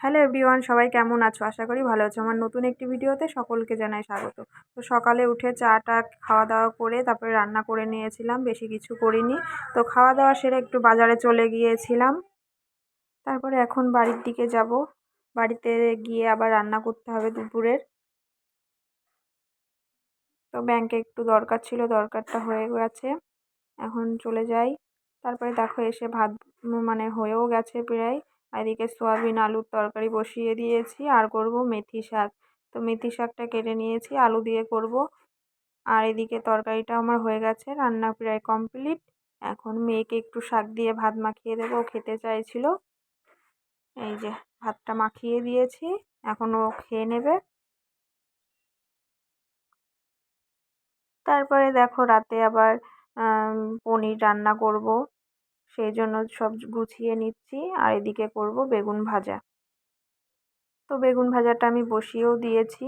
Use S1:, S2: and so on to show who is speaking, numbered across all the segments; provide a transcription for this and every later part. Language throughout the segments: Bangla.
S1: হ্যালো এভরিওয়ান, সবাই কেমন আছো? আশা করি ভালো আছো। আমার নতুন একটি ভিডিওতে সকলকে জানাই স্বাগত। তো সকালে উঠে চাটা খাওয়া দাওয়া করে তারপরে রান্না করে নিয়েছিলাম, বেশি কিছু করিনি। তো খাওয়া দাওয়া সেরে একটু বাজারে চলে গিয়েছিলাম। তারপরে এখন বাড়ির দিকে যাব। বাড়িতে গিয়ে আবার রান্না করতে হবে দুপুরের। তো ব্যাংকে একটু দরকার ছিল, দরকারটা হয়ে গেছে। এখন চলে যাই। তারপরে দেখো এসে ভাত মানে হয়েও গেছে প্রায়। এদিকে সোয়াবিন, আলুর তরকারি বসিয়ে দিয়েছি, আর করব মেথি শাক। তো মেথি শাকটা কেটে নিয়েছি, আলু দিয়ে করব। আর এদিকে তরকারিটা আমার হয়ে গেছে, রান্না প্রায় কমপ্লিট। এখন মেয়েকে একটু শাক দিয়ে ভাত মাখিয়ে দেবো খেতে চাইছিল। এই যে, ভাতটা মাখিয়ে দিয়েছি, এখন ও খেয়ে নেবে। তারপরে দেখো রাতে আবার পনির রান্না করব। সেই জন্য সব গুছিয়ে নিচ্ছি। আর এদিকে করব বেগুন ভাজা। তো বেগুন ভাজাটা আমি বসিয়েও দিয়েছি।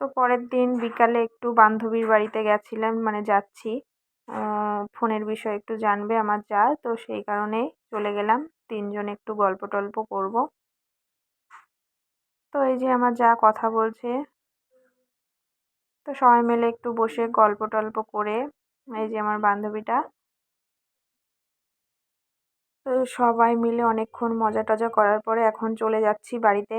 S1: তো পরের দিন বিকালে একটু বান্ধবীর বাড়িতে গেছিলাম মানে যাচ্ছি। ফোনের বিষয়ে একটু জানবে আমার যা, তো সেই কারণে চলে গেলাম। তিনজন একটু গল্প টল্প করব। তো এই যে আমার যা কথা বলছে তো সবাই মিলে একটু বসে গল্প টল্প করে, এই যে আমার বান্ধবীটা। তো সবাই মিলে অনেকক্ষণ মজা টজা করার পরে এখন চলে যাচ্ছি বাড়িতে।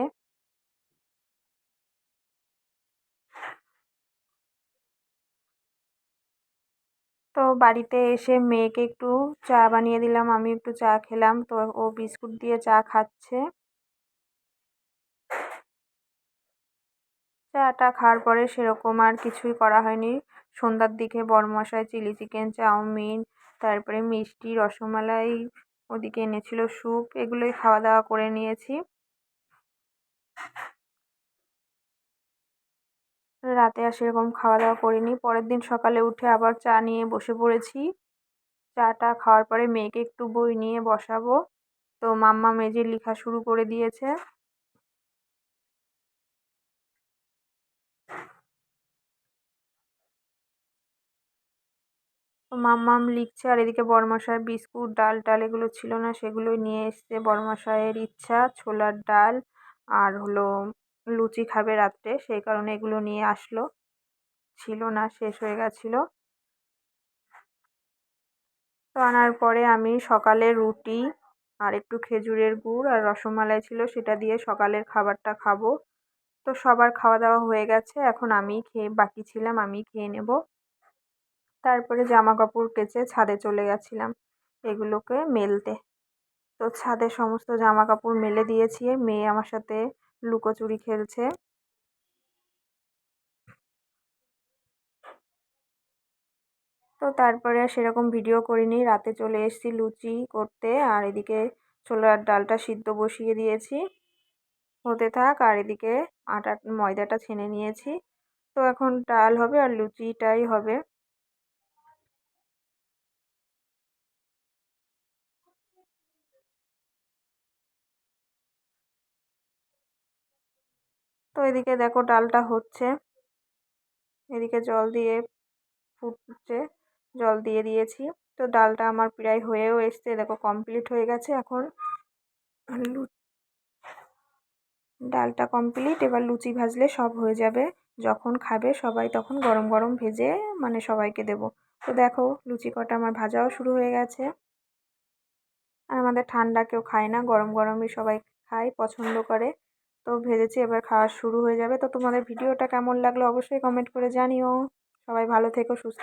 S1: তো বাড়িতে এসে মেয়েকে একটু চা বানিয়ে দিলাম, আমি একটু চা খেলাম। তো ও বিস্কুট দিয়ে চা খাচ্ছে। চাটা খাওয়ার পরে সেরকম আর কিছুই করা হয়নি। সন্ধ্যার দিকে বরমশাই চিলি চিকেন, চাউমিন, তারপরে মিষ্টি, রসমালাই, ওদিকে এনেছিল স্যুপ, এগুলোই খাওয়া দাওয়া করে নিয়েছি। রাতে আর সেরকম খাওয়া দাওয়া করিনি। পরের দিন সকালে উঠে আবার চা নিয়ে বসে পড়েছি। চাটা খাওয়ার পরে মেয়েকে একটু বই নিয়ে বসাবো। তো মাম্মা মেজে লেখা শুরু করে দিয়েছে। মাম্মাম লিখছে, আর এদিকে বরমশাই বিস্কুট, ডাল টাল এগুলো ছিল না, সেগুলোই নিয়ে এসছে বরমশাইয়ের ইচ্ছা, ছোলার ডাল আর হলো লুচি খাবে রাত্রে, সেই কারণে এগুলো নিয়ে আসলো। ছিল না, শেষ হয়ে গেছিল। তো আনার পরে আমি সকালে রুটি আর একটু খেজুরের গুড় আর রসমালাই ছিল, সেটা দিয়ে সকালের খাবারটা খাব। তো সবার খাওয়া দাওয়া হয়ে গেছে, এখন আমি খেয়ে, বাকি ছিলাম, আমি খেয়ে নেব। তারপরে জামা কাপড় কেচে ছাদে চলে গেছিলাম এগুলোকে মেলতে। তো ছাদে সমস্ত জামা কাপড় মেলে দিয়েছি মেয়ে আমার সাথে লুকোচুরি খেলছে। তো তারপরে সেরকম ভিডিও করিনি, রাতে চলে এসেছি লুচি করতে, আর এদিকে ছোলার ডালটা সিদ্ধ বসিয়ে দিয়েছি। হতে থাক, আর এদিকে আটা ময়দাটা ছেনে নিয়েছি। তো এখন ডাল হবে আর লুচিটাই হবে। তো এদিকে দেখো ডালটা হচ্ছে। এদিকে জল দিয়ে ফুটছে, জল দিয়ে দিয়েছি। তো ডালটা আমার প্রায় হয়েও এসছে, দেখো কমপ্লিট হয়ে গেছে এখন। ডালটা কমপ্লিট এবার লুচি ভাজলে সব হয়ে যাবে। যখন খাবে সবাই তখন গরম গরম ভেজে মানে সবাইকে দেব। তো দেখো লুচি কটা আমার ভাজাও শুরু হয়ে গেছে। আর আমাদের ঠান্ডা কেউ খায় না, গরম গরমই সবাই খায়, পছন্দ করে। তো ভেজেছি এবার খাওয়া শুরু হয়ে যাবে। তো তোমাদের ভিডিওটা কেমন লাগল অবশ্যই কমেন্ট করে জানিও। সবাই ভালো থেকো, সুস্থ